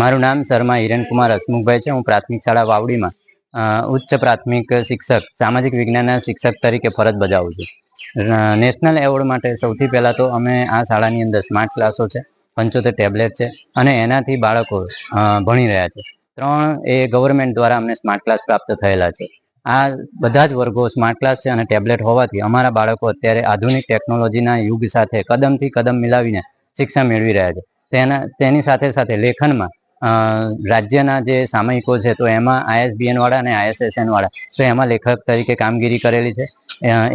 મારું નામ શર્મા હિરણકુમાર હસમુખભાઈ છે. હું પ્રાથમિક શાળા વાવડીમાં ઉચ્ચ પ્રાથમિક શિક્ષક, સામાજિક વિજ્ઞાનના શિક્ષક તરીકે ફરજ બજાવું છું. નેશનલ એવોર્ડ માટે સૌથી પહેલાં તો અમે આ શાળાની અંદર સ્માર્ટ ક્લાસો છે, પંચોતેર ટેબ્લેટ છે અને એનાથી બાળકો ભણી રહ્યા છે. ત્રણ એ ગવર્મેન્ટ દ્વારા અમને સ્માર્ટ ક્લાસ પ્રાપ્ત થયેલા છે. આ બધા જ વર્ગો સ્માર્ટ ક્લાસ છે અને ટેબ્લેટ હોવાથી અમારા બાળકો અત્યારે આધુનિક ટેકનોલોજીના યુગ સાથે કદમથી કદમ મિલાવીને શિક્ષા મેળવી રહ્યા છે. તેના, તેની સાથે સાથે લેખનમાં રાજ્યના જે સામયિકો છે, તો એમાં આઈએસબીએન વાળા અને આઈએસએસએન વાળા, તો એમાં લેખક તરીકે કામગીરી કરેલી છે.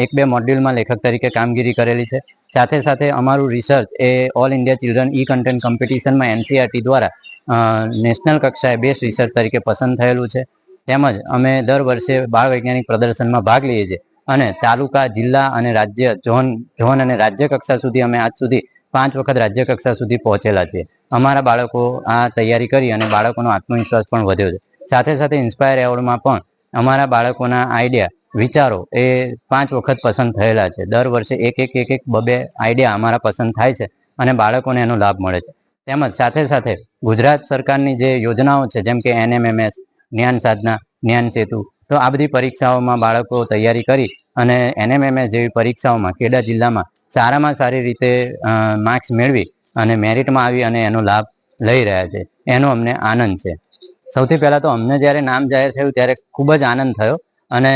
એક બે મોડ્યુલમાં લેખક તરીકે કામગીરી કરેલી છે. સાથે સાથે અમારું રિસર્ચ એ all India children e content કોમ્પિટિશનમાં NCERT દ્વારા નેશનલ કક્ષાએ બેસ્ટ રિસર્ચ તરીકે પસંદ થયેલું છે. તેમજ અમે દર વર્ષે બાળ વૈજ્ઞાનિક પ્રદર્શનમાં ભાગ લઈએ છીએ. અને તાલુકા, જિલ્લા અને રાજ્ય, ઝોન ઝોન અને રાજ્ય કક્ષા સુધી અમે આજ સુધી પાંચ વખત રાજ્ય કક્ષા સુધી પહોંચેલા છે. અમારા બાળકો આ તૈયારી કરી અને બાળકોનો આત્મવિશ્વાસ પણ વધ્યો છે. સાથે સાથે ઇન્સ્પાયર એવોર્ડમાં પણ અમારા બાળકોના આઈડિયા વિચારો એ પાંચ વખત પસંદ થયેલા છે. દર વર્ષે એક એક એક એક બબે આઈડિયા અમારા પસંદ થાય છે અને બાળકોને એનો લાભ મળે છે. તેમજ સાથે સાથે ગુજરાત સરકારની જે યોજનાઓ છે, જેમ કે એનએમએમએસ જ્ઞાન સાધના જ્ઞાન સેતુ તો આ બધી પરીક્ષાઓમાં બાળકો તૈયારી કરી અને એનએમએમએસ જેવી પરીક્ષાઓમાં ખેડા જિલ્લામાં સારામાં સારી રીતે માર્ક્સ મેળવી અને મેરિટમાં આવી અને એનો લાભ લઈ રહ્યા છે. એનો અમને આનંદ છે. સૌથી પહેલાં તો અમને જ્યારે નામ જાહેર થયું ત્યારે ખૂબ જ આનંદ થયો અને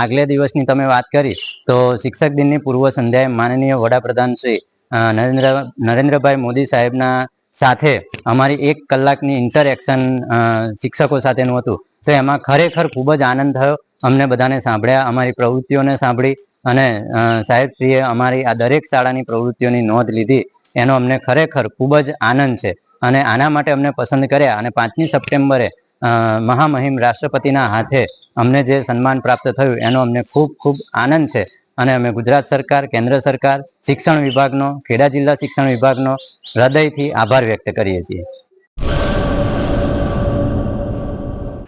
આગલે દિવસની તમે વાત કરી તો શિક્ષક દિનની પૂર્વ સંધ્યાએ માનનીય વડાપ્રધાન શ્રી નરેન્દ્ર, નરેન્દ્રભાઈ મોદી સાહેબના સાથે અમારી એક કલાકની ઇન્ટરેક્શન શિક્ષકો સાથેનું હતું. તો એમાં ખરેખર ખૂબ જ આનંદ થયો. અમને બધાને સાંભળ્યા, અમારી પ્રવૃત્તિઓને સાંભળી અને સાહેબશ્રીએ અમારી આ દરેક શાળાની પ્રવૃત્તિઓની નોંધ લીધી. એનો અમને ખરેખર ખૂબ જ આનંદ છે અને આના માટે અમને પસંદ કર્યા અને પાંચમી સપ્ટેમ્બરે મહામહિમ રાષ્ટ્રપતિના હાથે અમને જે સન્માન પ્રાપ્ત થયું એનો અમને ખૂબ ખૂબ આનંદ છે અને અમે ગુજરાત સરકાર, કેન્દ્ર સરકાર, શિક્ષણ વિભાગનો, ખેડા જિલ્લા શિક્ષણ વિભાગનો હૃદયથી આભાર વ્યક્ત કરીએ છીએ.